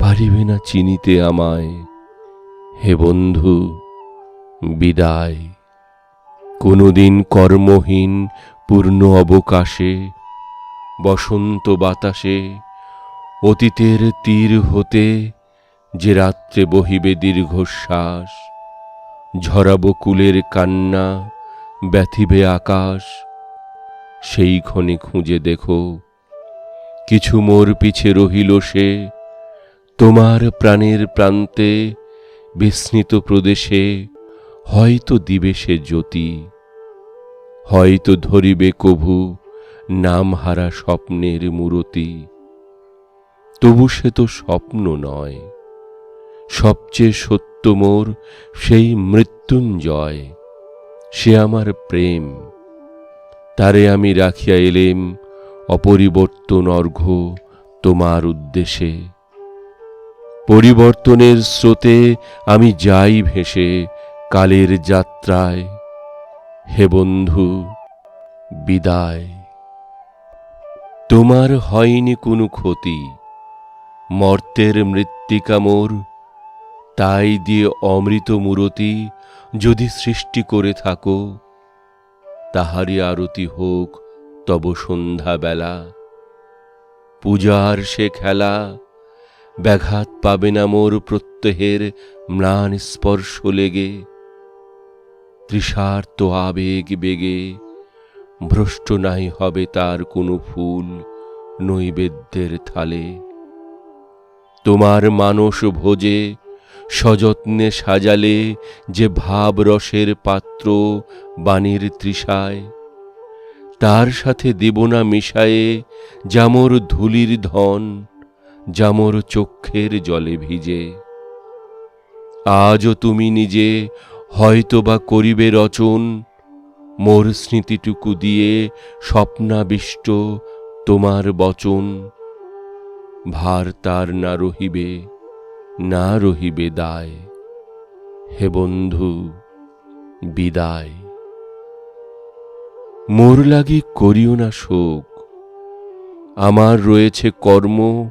পারিবে না চিনিতে আমায়। হে বন্ধু, বিদায়। কোনোদিন কর্মহীন পূর্ণ অবকাশে, বসন্ত বাতাসে, অতীতের তীর হতে যে রাত্রে বহিবে দীর্ঘশ্বাস, ঝরাবো কুলের কান্না, ব্যথিবে আকাশ, সেই ক্ষণে খুঁজে দেখো, কিছু মোর পিছে রহিল সে তোমার প্রাণের প্রান্তে বিস্মৃত প্রদেশে হয়তো দিবে সে জ্যোতি, হয়তো ধরিবে কভু নামহারা স্বপ্নের মূরতি। তবু সে তো স্বপ্ন নয়, সবচেয়ে সত্য মোর সেই মৃত্যুঞ্জয়, সে আমার প্রেম। তারে আমি রাখিয়া এলেম অপরিবর্তন অর্ঘ্য তোমার উদ্দেশে। পরিবর্তনের স্রোতে আমি যাই ভেসে কালের যাত্রায়। হে বন্ধু, বিদায়। তোমার হয়নি কোনো ক্ষতি, মর্তের মৃত্তিকা মোর। তাই দিয়ে অমৃত মূরতি যদি সৃষ্টি করে থাকো, তাহারই আরতি হোক তব সন্ধ্যাবেলা। পূজার সে খেলা ব্যাঘাত পাবে না মোর প্রত্যহের ম্লান স্পর্শ লেগে। তৃষার্ত আবেগ বেগে, ভ্রষ্ট নাই হবে তার কোনো ফুল নৈবেদ্যের থালে। তোমার মানস ভোজে সযত্নে সাজালে যে ভাব রসের পাত্র বাণীর তৃষায়, তার সাথে দেব না মিশায়ে যামর ধুলির ধন। যামর চক্ষের জলে ভিজে। আজও তুমি নিজে হয়তো বা করিবে রচন, মোর স্মৃতিটুকু দিয়ে স্বপ্নাবিষ্ট তোমার বচন। ভার তার না রহিবে না রহিবে দায়। হে বন্ধু, বিদায়। মোর লাগি করিও না শোক। আমার রয়েছে কর্ম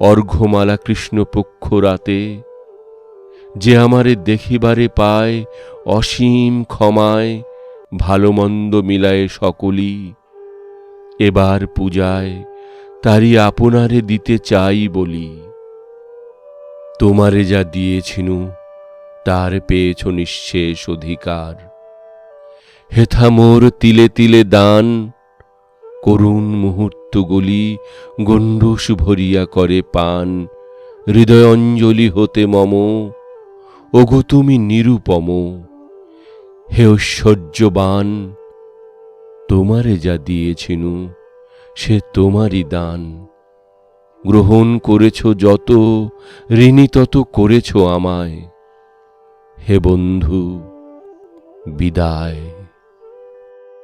অর্ঘ্যমালা কৃষ্ণপক্ষ রাতে, যে আমারে দেখিবারে পায় অসীম ক্ষমায় ভালো মন্দ মিলায় সকলই। এবার পূজায় তারই আপনারে দিতে চাই বলি। তোমারে যা দিয়েছিনু, তার পেয়েছ নিঃশেষ অধিকার। হেথা মোর তিলে তিলে দান করুণ মুহূর্তগুলি গণ্ডূষ ভরিয়া করে পান। হৃদয় অঞ্জলি হতে মম, ওগো তুমি নিরুপম। হে ঐশ্বর্যবান, তোমারে যা দিয়েছিনু, সে তোমারই দান। গ্রহণ করেছ যত, ঋণী তত করেছ আমায়। হে বন্ধু, বিদায়।